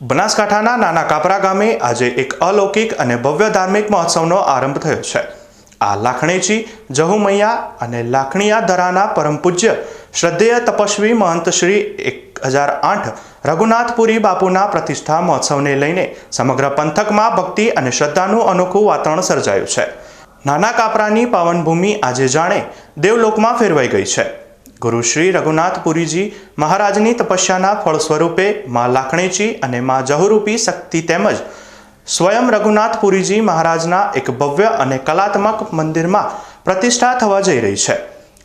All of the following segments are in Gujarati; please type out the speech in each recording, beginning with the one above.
બનાસકાંઠાના નાના કાપરા ગામે આજે એક અલૌકિક અને ભવ્ય ધાર્મિક મહોત્સવનો આરંભ થયો છે. આ લાખણેજી જહુમૈયા અને લાખણીયા ધરાના પરમ પૂજ્ય શ્રદ્ધેય તપસ્વી મહંત શ્રી એક હજાર આઠ રઘુનાથપુરી બાપુના પ્રતિષ્ઠા મહોત્સવને લઈને સમગ્ર પંથકમાં ભક્તિ અને શ્રદ્ધાનું અનોખું વાતાવરણ સર્જાયું છે. નાના કાપરાની પાવનભૂમિ આજે જાણે દેવલોકમાં ફેરવાઈ ગઈ છે. ગુરુ શ્રી રઘુનાથપુરીજી મહારાજની તપસ્યાના ફળ સ્વરૂપે મા લાખણીજી અને મા જહુરૂપી શક્તિ તેમજ સ્વયં રઘુનાથપુરીજી મહારાજના એક ભવ્ય અને કલાત્મક મંદિરમાં પ્રતિષ્ઠા થવા જઈ રહી છે.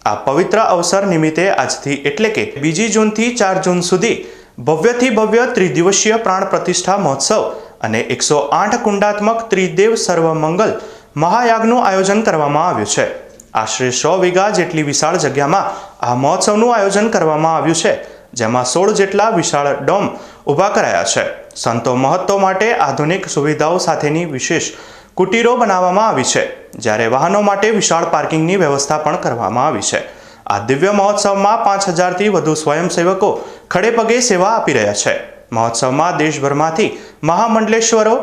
આ પવિત્ર અવસર નિમિત્તે આજથી એટલે કે બીજી જૂનથી ચાર જૂન સુધી ભવ્યથી ભવ્ય ત્રિદિવસીય પ્રાણ પ્રતિષ્ઠા મહોત્સવ અને એકસો આઠ કુંડાત્મક ત્રિદેવ સર્વમંગલ મહાયાગનું આયોજન કરવામાં આવ્યું છે. આશરે સો વીઘા જેટલી વિશાળ જગ્યામાં આ મહોત્સવનું આયોજન કરવામાં આવ્યું છે, જેમાં સોળ જેટલા વિશાળ ડોમ ઊભા કરાયા છે. સંતો મહત્વ માટે આધુનિક સુવિધાઓ સાથેની વિશેષ કુટીરો બનાવવામાં આવી છે, જ્યારે વાહનો માટે વિશાળ પાર્કિંગની વ્યવસ્થા પણ કરવામાં આવી છે. આ દિવ્ય મહોત્સવમાં પાંચ હજારથી વધુ સ્વયંસેવકો ખડેપગે સેવા આપી રહ્યા છે. મહોત્સવમાં દેશભરમાંથી મહામંડલેશ્વરો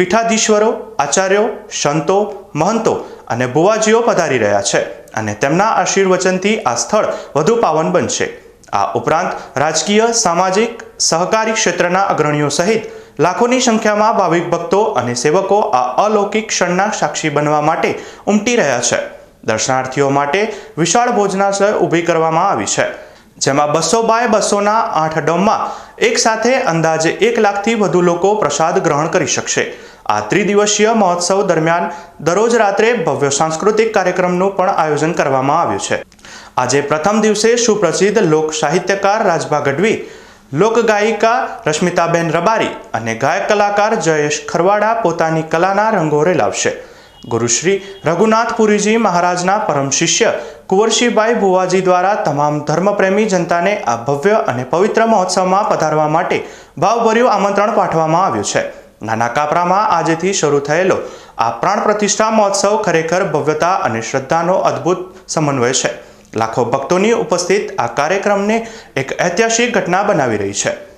પીઠાધીશ્વરો, આચાર્યો, સંતો, મહંતો અને ભુવાજીઓ પધારી રહ્યા છે અને તેમના આશીર્વચનથી આ સ્થળ વધુ પાવન બનશે. આ ઉપરાંત રાજકીય, સામાજિક, સહકારી ક્ષેત્રના અગ્રણીઓ સહિત લાખોની સંખ્યામાં ભાવિક ભક્તો અને સેવકો આ અલૌકિક ક્ષણના સાક્ષી બનવા માટે ઉમટી રહ્યા છે. દર્શનાર્થીઓ માટે વિશાળ ભોજનાલય ઊભી કરવામાં આવી છે. જેમાં બસો બાય બસોના આઠ ડોમમાં એક સાથે અંદાજે એક લાખથી વધુ લોકો પ્રસાદ ગ્રહણ કરી શકશે. આ ત્રિદિવસીય મહોત્સવ દરમિયાન દરરોજ રાત્રે ભવ્ય સાંસ્કૃતિક કાર્યક્રમનું પણ આયોજન કરવામાં આવ્યું છે. આજે પ્રથમ દિવસે સુપ્રસિદ્ધ લોક સાહિત્યકાર રાજભા ગઢવી લોકગાયિકા રશ્મિતાબેન રબારી અને ગાયક કલાકાર જયેશ ખરવાડા પોતાની કલાના રંગો રેલાવશે ગુરુશ્રી રઘુનાથપુરીજી મહારાજના પરમ શિષ્ય કુંવરશીભાઈ ભુવાજી દ્વારા તમામ ધર્મપ્રેમી જનતાને આ ભવ્ય અને પવિત્ર મહોત્સવમાં પધારવા માટે ભાવભર્યું આમંત્રણ પાઠવવામાં આવ્યું છે. નાના કાપરામાં આજેથી શરૂ થયેલો આ પ્રાણ પ્રતિષ્ઠા મહોત્સવ ખરેખર ભવ્યતા અને શ્રદ્ધાનો અદ્ભુત સમન્વય છે. લાખો ભક્તોની ઉપસ્થિત આ કાર્યક્રમને એક ઐતિહાસિક ઘટના બનાવી રહી છે.